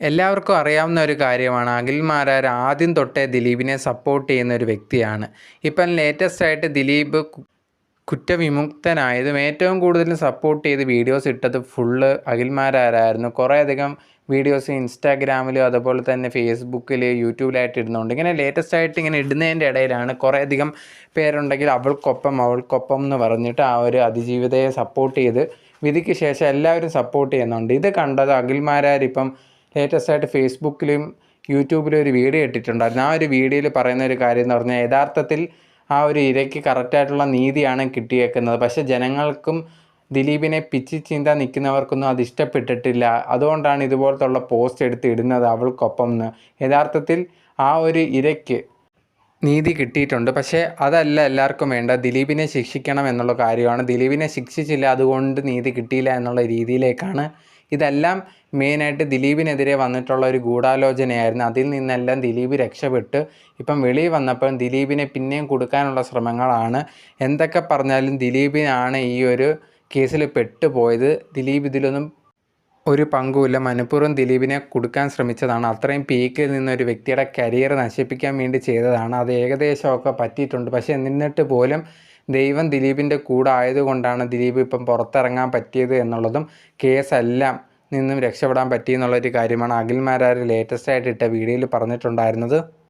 എല്ലാവർക്കും അറിയാവുന്ന ഒരു കാര്യമാണ്. അഖിൽമാരാർ ആദ്യം തൊട്ടേ ദിലീപിനെ സപ്പോർട്ട് ചെയ്യുന്ന ഒരു വ്യക്തിയാണ്. ഇപ്പം ലേറ്റസ്റ്റ് ആയിട്ട് ദിലീപ് കുറ്റവിമുക്തനായതും ഏറ്റവും കൂടുതൽ സപ്പോർട്ട് ചെയ്ത് വീഡിയോസ് ഇട്ടത് ഫുള്ള് അഖിൽമാരാരായിരുന്നു കുറേയധികം വീഡിയോസ് ഇൻസ്റ്റാഗ്രാമിലും അതുപോലെ തന്നെ ഫേസ്ബുക്കിൽ യൂട്യൂബിലായിട്ട് ഇടുന്നുണ്ട്. ഇങ്ങനെ ലേറ്റസ്റ്റ് ആയിട്ട് ഇങ്ങനെ ഇടുന്നതിന്റെ ഇടയിലാണ് കുറേയധികം പേരുണ്ടെങ്കിൽ അവൾക്കൊപ്പം അവൾക്കൊപ്പം എന്ന് പറഞ്ഞിട്ട് ആ ഒരു അതിജീവിതയെ സപ്പോർട്ട് ചെയ്ത് വിധിക്ക് ശേഷം എല്ലാവരും സപ്പോർട്ട് ചെയ്യുന്നുണ്ട്. ഇത് കണ്ടത് അഖിൽമാരാർ ഇപ്പം ലേറ്റസ്റ്റ് ആയിട്ട് ഫേസ്ബുക്കിലും യൂട്യൂബിലും ഒരു വീഡിയോ ഇട്ടിട്ടുണ്ടായിരുന്നു. ആ ഒരു വീഡിയോയിൽ പറയുന്ന ഒരു കാര്യം എന്ന് പറഞ്ഞാൽ യഥാർത്ഥത്തിൽ ആ ഒരു ഇരയ്ക്ക് കറക്റ്റായിട്ടുള്ള നീതിയാണ് കിട്ടിയേക്കുന്നത്. പക്ഷേ ജനങ്ങൾക്കും ദിലീപിനെ പിച്ചി ചിന്ത നിൽക്കുന്നവർക്കൊന്നും അത് ഇഷ്ടപ്പെട്ടിട്ടില്ല. അതുകൊണ്ടാണ് ഇതുപോലത്തുള്ള പോസ്റ്റ് എടുത്ത് ഇടുന്നത് അവൾക്കൊപ്പം എന്ന്. യഥാർത്ഥത്തിൽ ആ ഒരു ഇരയ്ക്ക് നീതി കിട്ടിയിട്ടുണ്ട്. പക്ഷേ അതല്ല എല്ലാവർക്കും വേണ്ട. ദിലീപിനെ ശിക്ഷിക്കണം എന്നുള്ള കാര്യമാണ്. ദിലീപിനെ ശിക്ഷിച്ചില്ല. അതുകൊണ്ട് നീതി കിട്ടിയില്ല എന്നുള്ള രീതിയിലേക്കാണ് ഇതെല്ലാം മെയിനായിട്ട് ദിലീപിനെതിരെ വന്നിട്ടുള്ള ഒരു ഗൂഢാലോചനയായിരുന്നു. അതിൽ നിന്നെല്ലാം ദിലീപ് രക്ഷപ്പെട്ട്. ഇപ്പം വെളിയിൽ വന്നപ്പോൾ ദിലീപിനെ പിന്നെയും കൊടുക്കാനുള്ള ശ്രമങ്ങളാണ്. എന്തൊക്കെ പറഞ്ഞാലും ദിലീപിനാണ് ഈ ഒരു കേസിൽ പെട്ടുപോയത്. ദിലീപ് ഇതിലൊന്നും ഒരു പങ്കുമില്ല. മനഃപൂർവം ദിലീപിനെ കൊടുക്കാൻ ശ്രമിച്ചതാണ്. അത്രയും പീക്കിൽ നിന്നൊരു വ്യക്തിയുടെ കരിയർ നശിപ്പിക്കാൻ വേണ്ടി ചെയ്തതാണ്. അത് ഏകദേശമൊക്കെ പറ്റിയിട്ടുണ്ട്. പക്ഷേ എന്നിട്ട് പോലും ദൈവം ദിലീപിന്റെ കൂടെ ആയതുകൊണ്ടാണ് ദിലീപ് ഇപ്പം പുറത്തിറങ്ങാൻ പറ്റിയത് എന്നുള്ളതും കേസെല്ലാം നിന്നും രക്ഷപ്പെടാൻ പറ്റിയെന്നുള്ളൊരു കാര്യമാണ് അഖിൽ മാരാർ ലേറ്റസ്റ്റായിട്ട് ഇട്ട വീഡിയോയിൽ പറഞ്ഞിട്ടുണ്ടായിരുന്നത്.